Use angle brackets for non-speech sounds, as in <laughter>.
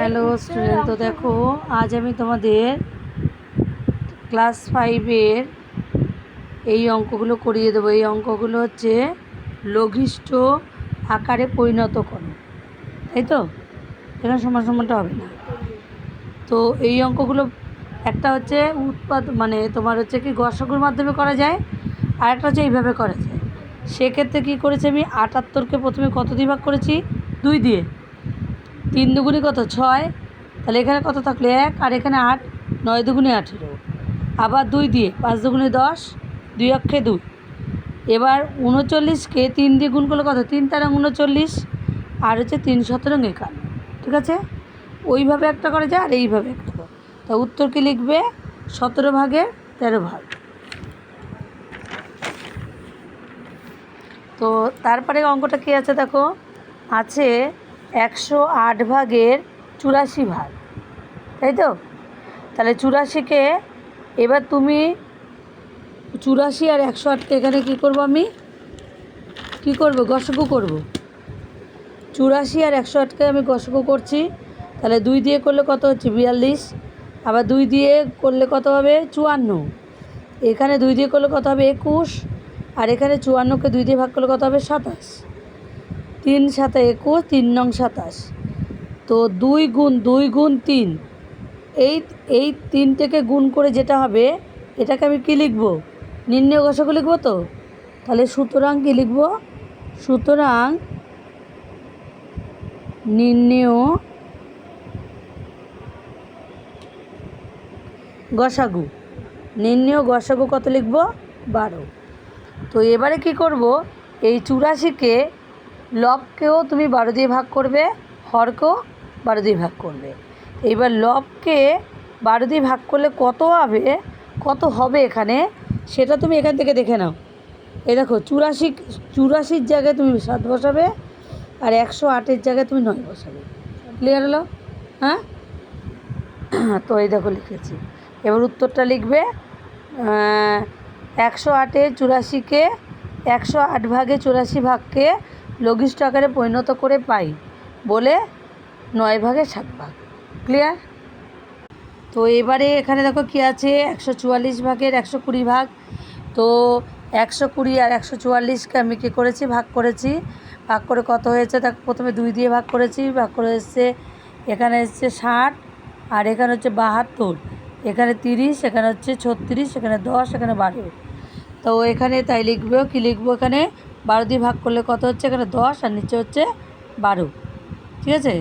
Hello student তো দেখো, আজ আমি তোমাদের ক্লাস ফাইভের এই অঙ্কগুলো করিয়ে দেবো। এই অঙ্কগুলো হচ্ছে লঘিষ্ঠ আকারে পরিণত করো। তাই তো? এখানে সমান সমানটা হবে না। তো এই অঙ্কগুলো একটা হচ্ছে উৎপাদ মানে তোমার হচ্ছে কি গসাগুর মাধ্যমে করা যায়, আর একটা হচ্ছে এইভাবে করা যায়। সেক্ষেত্রে কী করেছি আমি? আটাত্তরকে প্রথমে কত দিয়ে ভাগ করেছি? দুই দিয়ে। তিন দুগুনি কত? ছয়। তাহলে এখানে কত থাকল? এক। আর এখানে আট। নয় দুগুনি আঠেরো। আবার দুই দিয়ে পাঁচ দুগুনি দশ। দুই অক্ষে দুই এবার উনচল্লিশকে তিন দিয়ে গুণ করলে কত? তিন তারা উনচল্লিশ। আর হচ্ছে তিন সতেরো একান্ন। ঠিক আছে? ওইভাবে একটা করা যায় আর এইভাবে একটা তা উত্তর কি লিখবে? সতেরো ভাগের তেরো ভাগ। তো তারপরে অঙ্কটা কী আছে দেখো? আছে একশো আট ভাগের চুরাশি ভাগ, তাই তো? তাহলে চুরাশিকে এবার তুমি চুরাশি আর একশো আটকে এখানে কী করব আমি? কী করব? গসগু করব। চুরাশি আর একশো আটকে আমি গসগু করছি। তাহলে দুই দিয়ে করলে কত হচ্ছে? বিয়াল্লিশ। আবার দুই দিয়ে করলে কত হবে? চুয়ান্ন। এখানে দুই দিয়ে করলে কত হবে? একুশ। আর এখানে চুয়ান্নকে দুই দিয়ে ভাগ করলে কত হবে? সাতাশ। তিন সাথে একুশ, তিন নং সাতাশ। তো দুই গুণ দুই গুণ তিন। এই এই তিনটেকে গুণ করে যেটা হবে, এটাকে আমি কী লিখব? নির্ণয় গসাগু লিখব তো? তাহলে সুতরাং কী লিখব? সুতরাং নির্ণয় গসাগু নির্ণয় গসাগু কত লিখব? বারো। তো এবারে কি করব? এই চুরাশিকে লবকেও তুমি বারো দিয়ে ভাগ করবে, হরকেও বারো দিয়ে ভাগ করবে। এইবার লবকে বারো দিয়ে ভাগ করলে কত হবে কত হবে এখানে, সেটা তুমি এখান থেকে দেখে নাও। এই দেখো, চুরাশি, চুরাশির জায়গায় তুমি সাত বসাবে আর একশো আটের জায়গায় তুমি নয় বসাবে। ক্লিয়ার হলো? হ্যাঁ? <clears throat> তো এই দেখো লিখেছি। এবার উত্তরটা লিখবে একশো আটে চুরাশিকে, একশো আট ভাগে চুরাশি ভাগকে লঘিষ্ঠ আকারে পরিণত করে পাই বলে নয় ভাগে সাত ভাগ। ক্লিয়ার তো এবারে এখানে দেখো কী আছে? একশো চুয়াল্লিশ ভাগের একশো কুড়ি ভাগ। তো একশো কুড়ি আর একশো চুয়াল্লিশকে আমি কী করেছি? ভাগ করেছি। ভাগ করে কত হয়েছে? তাকে প্রথমে দুই দিয়ে ভাগ করেছি। ভাগ করে এসছে, এখানে এসছে ষাট আর এখানে হচ্ছে বাহাত্তর। এখানে তিরিশ, এখানে হচ্ছে ছত্রিশ, এখানে দশ, এখানে বারো। তো এখানে তাই লিখব, কী লিখব এখানে? বারো দিয়ে ভাগ করলে কত হচ্ছে? এখানে দশ আর নিচে হচ্ছে বারো। ঠিক আছে?